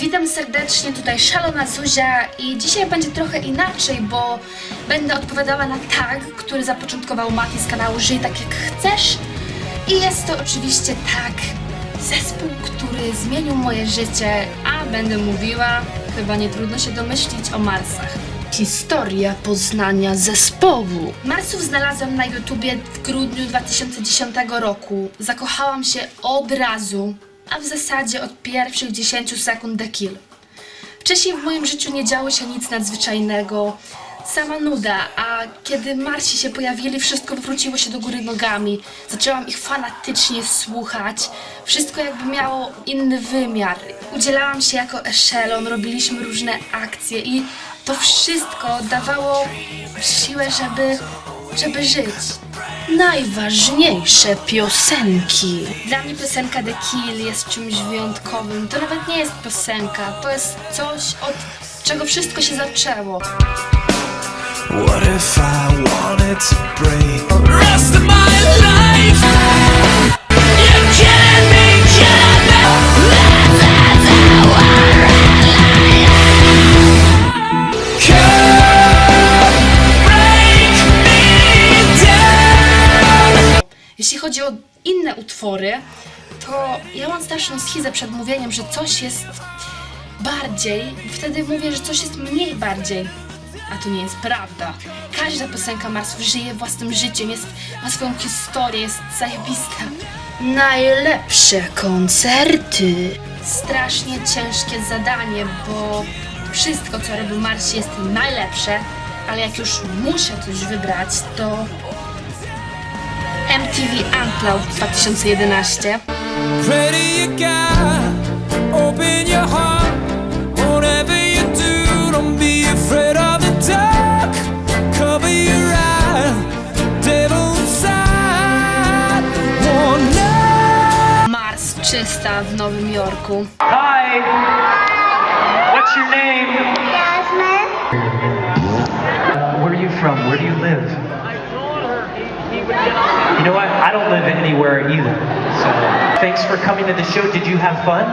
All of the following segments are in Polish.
Witam serdecznie, tutaj Szalona Zuzia i dzisiaj będzie trochę inaczej, bo będę odpowiadała na tag, który zapoczątkował Mati z kanału Żyj tak jak chcesz i jest to oczywiście tag zespół, który zmienił moje życie, a będę mówiła, chyba nie trudno się domyślić, o Marsach. Historia poznania zespołu. Marsów znalazłam na YouTubie w grudniu 2010 roku. Zakochałam się od razu, a w zasadzie od pierwszych 10 sekund The Kill. Wcześniej w moim życiu nie działo się nic nadzwyczajnego. Sama nuda, a kiedy Marsi się pojawili, wszystko wywróciło się do góry nogami. Zaczęłam ich fanatycznie słuchać. Wszystko jakby miało inny wymiar. Udzielałam się jako eszelon, robiliśmy różne akcje i to wszystko dawało siłę, żeby, żeby żyć. Najważniejsze piosenki. Dla mnie piosenka The Kill jest czymś wyjątkowym. To nawet nie jest piosenka, to jest coś, od czego wszystko się zaczęło. What if I wanted to break the rest of my life? Chodzi o inne utwory, to ja mam straszną schizę przed mówieniem, że coś jest bardziej, wtedy mówię, że coś jest mniej bardziej. A to nie jest prawda. Każda piosenka Marsów żyje własnym życiem, jest, ma swoją historię, jest zajebista. Najlepsze koncerty. Strasznie ciężkie zadanie, bo wszystko, co robi Marsi jest najlepsze, ale jak już muszę coś wybrać, to MTV Unplugged 2011. Pray to your God, open your heart. Whatever you do, don't be afraid of the dark. Cover your eyes, devil inside. One night. Mars 300 w Nowym Jorku. Hi. What's your name? Jasmine. Uh, where are you from? Where do you live? You know what? I don't live anywhere either. So thanks for coming to the show. Did you have fun?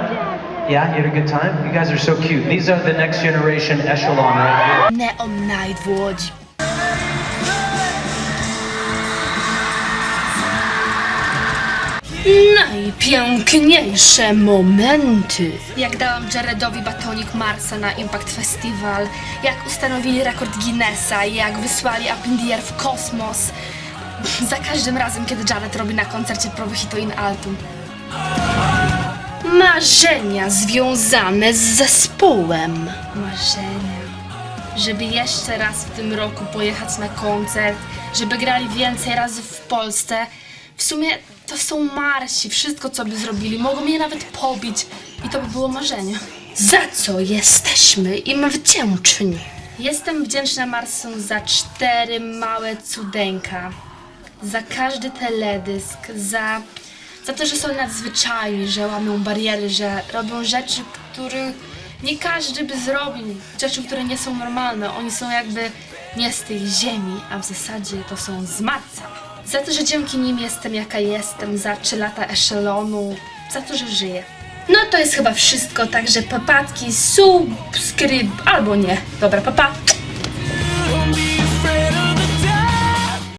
Yeah, you had a good time? You guys are so cute. These are the next generation echelon right here. Neon Night w Łodzi. Najpiękniejsze momenty. Jak dałam Jaredowi batonik Marsa na Impact Festival, jak ustanowili rekord Guinnessa, jak wysłali Up in the Air w kosmos. Za każdym razem, kiedy Jared robi na koncercie Prowy Hito in Altum. Marzenia związane z zespołem. Marzenia. Żeby jeszcze raz w tym roku pojechać na koncert, żeby grali więcej razy w Polsce. W sumie to są Marsi, wszystko co by zrobili, mogą mnie nawet pobić i to by było marzenie. Za co jesteśmy im wdzięczni? Jestem wdzięczna Marsom za cztery małe cudeńka za każdy teledysk, za, za to, że są nadzwyczajni, że łamią bariery, że robią rzeczy, których nie każdy by zrobił, rzeczy, które nie są normalne. Oni są jakby nie z tej ziemi, a w zasadzie to są z Marsa. Za to, że dzięki nim jestem jaka jestem, za trzy lata eszelonu, za to, że żyję. No to jest chyba wszystko, także papatki, subskryb, albo nie. Dobra, papa.